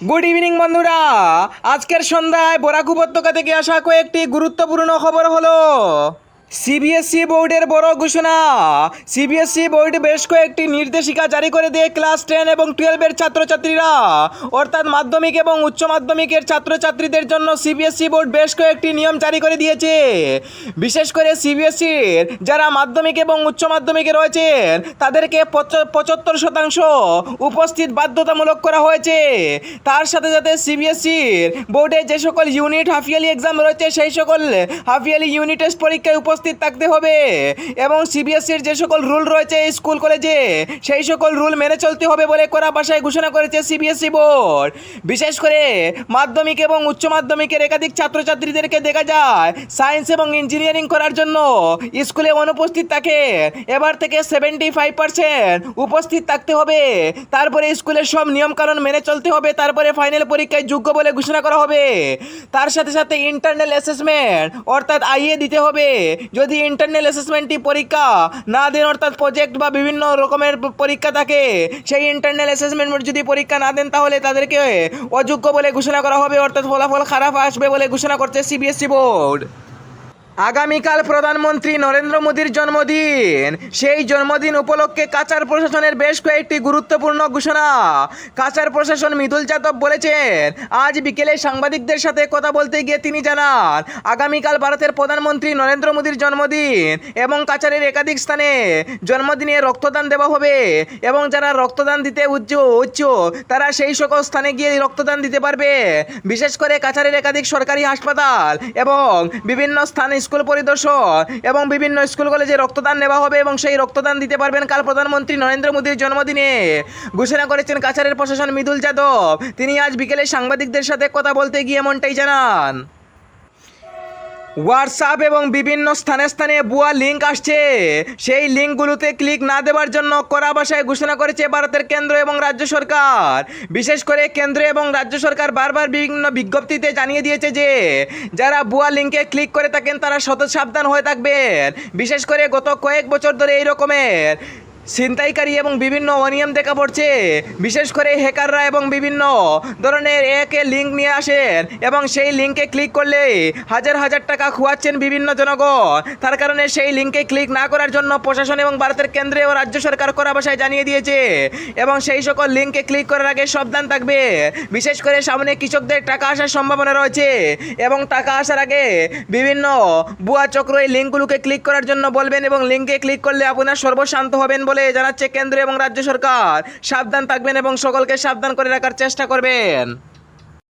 Good evening বন্ধুরা। আজকের সন্ধ্যায় বরাক উপত্যকা থেকে আসা কয়েকটি গুরুত্বপূর্ণ খবর হলো। সিবিএসসি বোর্ডের বড় ঘোষণা। সিবিএসই বোর্ড বেশ কয়েকটি নির্দেশিকা জারি করে দিয়ে ক্লাস টেন এবং টুয়েলভের ছাত্রছাত্রীরা, অর্থাৎ মাধ্যমিক এবং উচ্চ মাধ্যমিকের ছাত্রছাত্রীদের জন্য সিবিএসই বোর্ড বেশ কয়েকটি নিয়ম জারি করে দিয়েছে। বিশেষ করে সিবিএসসির যারা মাধ্যমিক এবং উচ্চ মাধ্যমিকে রয়েছেন, তাদেরকে পঁচাত্তর শতাংশ উপস্থিত বাধ্যতামূলক করা হয়েছে। তার সাথে সাথে সিবিএসসির বোর্ডে যে সকল ইউনিট হাফিয়ালি এক্সাম রয়েছে, সেই সকল হাফিয়ালি ইউনিট টেস্ট পরীক্ষায় উপস্থিত থাকতে হবে। এবং সিবিএসসির যে সকল রুল রয়েছে স্কুল, কলেজে, সেই সকল রুল মেনে চলতে হবে বলে করা ভাষায় ঘোষণা করেছে সিবিএসসি বোর্ড। বিশেষ করে মাধ্যমিক এবং উচ্চ মাধ্যমিকের একাধিক ছাত্রছাত্রীদেরকে দেখা যায়, সায়েন্স এবং ইঞ্জিনিয়ারিং করার জন্য স্কুলে অনুপস্থিত থাকে। এবার থেকে সেভেন্টি ফাইভ পার্সেন্ট উপস্থিত থাকতে হবে। তারপরে স্কুলের সব নিয়মকানুন মেনে চলতে হবে। তারপরে ফাইনাল পরীক্ষায় যোগ্য বলে ঘোষণা করা হবে। তার সাথে সাথে ইন্টারনাল অ্যাসেসমেন্ট অর্থাৎ আইএ দিতে হবে। যদি ইন্টারনাল অ্যাসেসমেন্টটি পরীক্ষা না দেন, অর্থাৎ প্রজেক্ট বা বিভিন্ন রকমের পরীক্ষা থাকে, সেই ইন্টারনাল অ্যাসেসমেন্ট যদি পরীক্ষা না দেন, তাহলে তাদেরকে অযোগ্য বলে ঘোষণা করা হবে, অর্থাৎ ফলাফল খারাপ আসবে বলে ঘোষণা করছে সিবিএসসি বোর্ড আগামীকাল প্রধানমন্ত্রী নরেন্দ্র মোদীর জন্মদিন। সেই জন্মদিন উপলক্ষে কাচার প্রশাসনের বেশ কয়েকটি গুরুত্বপূর্ণ ঘোষণা। কাচার প্রশাসন মৃদুল যাদব বলেছেন, আজ বিকেলে সাংবাদিকদের সাথে কথা বলতে গিয়ে তিনি জানান, আগামীকাল ভারতের প্রধানমন্ত্রী নরেন্দ্র মোদীর জন্মদিন এবং কাচারের একাধিক স্থানে জন্মদিনে রক্তদান দেওয়া হবে এবং যারা রক্তদান দিতে উচ্চ উচ্চ, তারা সেই সকল স্থানে গিয়ে রক্তদান দিতে পারবে। বিশেষ করে কাছাড়ের একাধিক সরকারি হাসপাতাল এবং বিভিন্ন স্থানে স্কুল পরিদর্শন এবং বিভিন্ন স্কুল কলেজে রক্তদান নেওয়া হবে এবং সেই রক্তদান দিতে পারবেন কাল প্রধানমন্ত্রী নরেন্দ্র মোদীর জন্মদিনে। ঘোষণা করেছেন কাছাড়ের প্রশাসন মৃদুল যাদব। তিনি আজ বিকেলে সাংবাদিকদের সাথে কথা বলতে গিয়ে এমনটাই জানান। হোয়াটসঅ্যাপ এবং বিভিন্ন স্থানে স্থানে ভুয়া লিঙ্ক আসছে। সেই লিঙ্কগুলোতে ক্লিক না দেওয়ার জন্য কড়া ভাষায় ঘোষণা করেছে ভারতের কেন্দ্র এবং রাজ্য সরকার। বিশেষ করে কেন্দ্র এবং রাজ্য সরকার বারবার বিভিন্ন বিজ্ঞপ্তিতে জানিয়ে দিয়েছে যে, যারা ভুয়া লিঙ্কে ক্লিক করে থাকেন তারা শত সাবধান হয়ে থাকবেন। বিশেষ করে গত কয়েক বছর ধরে এই রকমের। ছিনতাইকারী এবং বিভিন্ন অনিয়ম দেখা পড়ছে। বিশেষ করে হ্যাকাররা এবং বিভিন্ন ধরনের একে লিঙ্ক নিয়ে আসেন এবং সেই লিঙ্কে ক্লিক করলে হাজার হাজার টাকা খোয়াচ্ছেন বিভিন্ন জনগণ। তার কারণে সেই লিঙ্কে ক্লিক না করার জন্য প্রশাসন এবং ভারতের কেন্দ্রে ও রাজ্য সরকার করা ভাষায় জানিয়ে দিয়েছে এবং সেই সকল লিঙ্কে ক্লিক করার আগে সাবধান থাকবে। বিশেষ করে সামনে কৃষকদের টাকা আসার সম্ভাবনা রয়েছে এবং টাকা আসার আগে বিভিন্ন বুয়া চক্র এই লিঙ্কগুলোকে ক্লিক করার জন্য বলবেন এবং লিঙ্কে ক্লিক করলে আপনার সর্বশান্ত হবেন বলে জানাচ্ছে কেন্দ্র এবং রাজ্য সরকার। সাবধান থাকবেন এবং সকলকে সাবধান করে রাখার চেষ্টা করবেন।